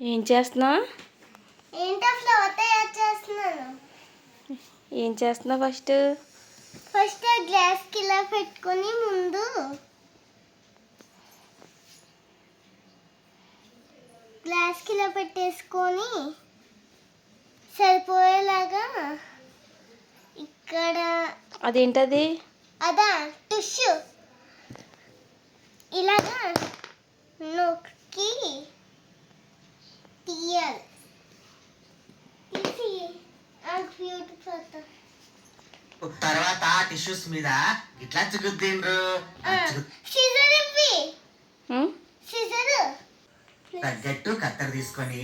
ఏం చేస్తున్నా ఏంటో ఫ్లవర్ తయారు చేస్తున్నాను? ఏం చేస్తున్నా ఫస్ట్? ఫస్ట్ ఆ గ్లాస్కి ఇలా పెట్టుకొని ముందు గ్లాస్కి ఇలా పెట్టేసుకొని సరిపోయేలాగా ఇక్కడ అదేంటది? అదా టిష్యూ. ఇలాగా నొక్కి తర్వాత టిష్యూస్ మీద ఇట్లా చుగుద్దిండ్రు తగ్గట్టు కత్తెర తీసుకొని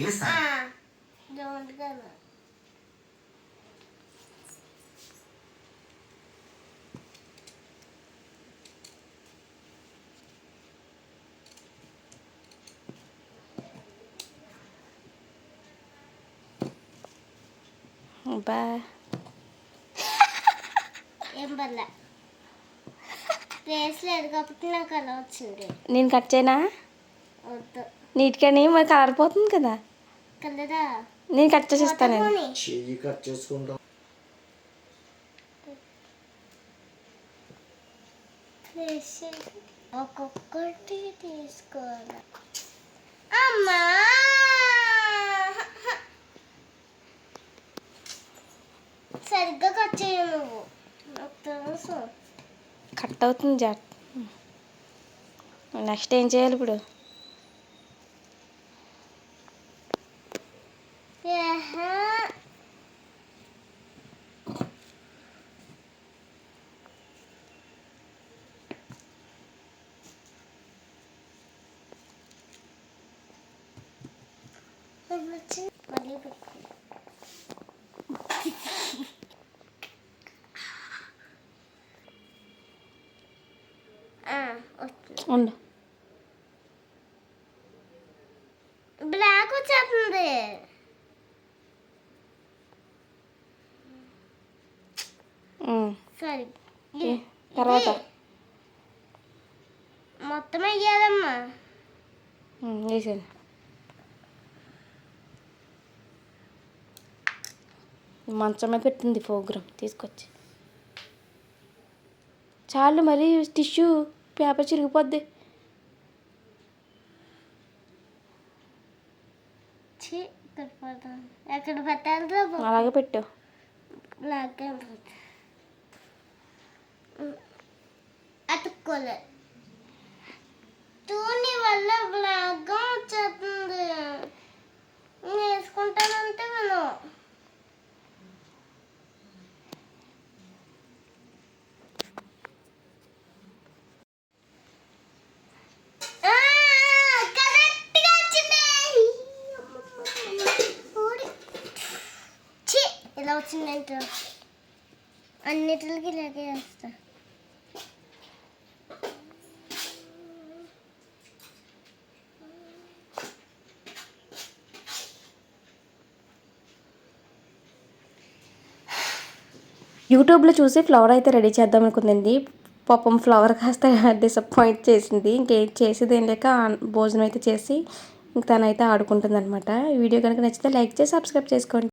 అబ్బా ఏం పర్లే. ప్లేస్ లేదు కాబట్టి నాకు అలా వచ్చింది. నేను కట్ చేయనా? వద్దు. నీట్గానే మరి కలర్ పోతుంది కదా? కలరా? నేను కట్ చేసిస్తాను. చెయ్యి కట్ చేసుకుంటాం. ఒక్కొక్కటి తీసుకోవాలి. అమ్మా! సరిగ్గా కట్ చేయ నువ్వు. కట్ అవుతుంది జాట్ నెక్స్ట్ ఏం చేయాలి ఇప్పుడు? మళ్ళీ పెట్టుకో ఆ, వచ్చింది. ఉండు బ్లాక్ వచ్చేస్తుంది. సరే తర్వాత మొత్తం ఉం, వేసాను మంచం మీద పెట్టింది ప్రోగ్రామ్ తీసుకొచ్చి చాలు మరి టిష్యూ పేపర్ చిరిగిపోద్ది. ఎక్కడ పెట్టాలి అలాగే పెట్టు. అతుక్కోలే. టూని వల్ల బ్లాక్గా వచ్చేస్తుంది నేను వేసుకుంటానంటే నేను ఆ, కరెక్ట్గా వచ్చింది. ఊడి. ఛీ ఇలా అన్నిటికి ఇలాగే యూట్యూబ్లో చూసి ఫ్లవర్ అయితే రెడీ చేద్దాం అనుకుందండి. పాపం ఫ్లవర్ కాస్త డిసప్పాయింట్ చేసింది. ఇంకేం చేసేది ఏం లేక భోజనం అయితే చేసి ఇంక తనైతే ఆడుకుంటుంది అనమాట వీడియో కనుక నచ్చితే లైక్ చేసి సబ్స్క్రైబ్ చేసుకోండి.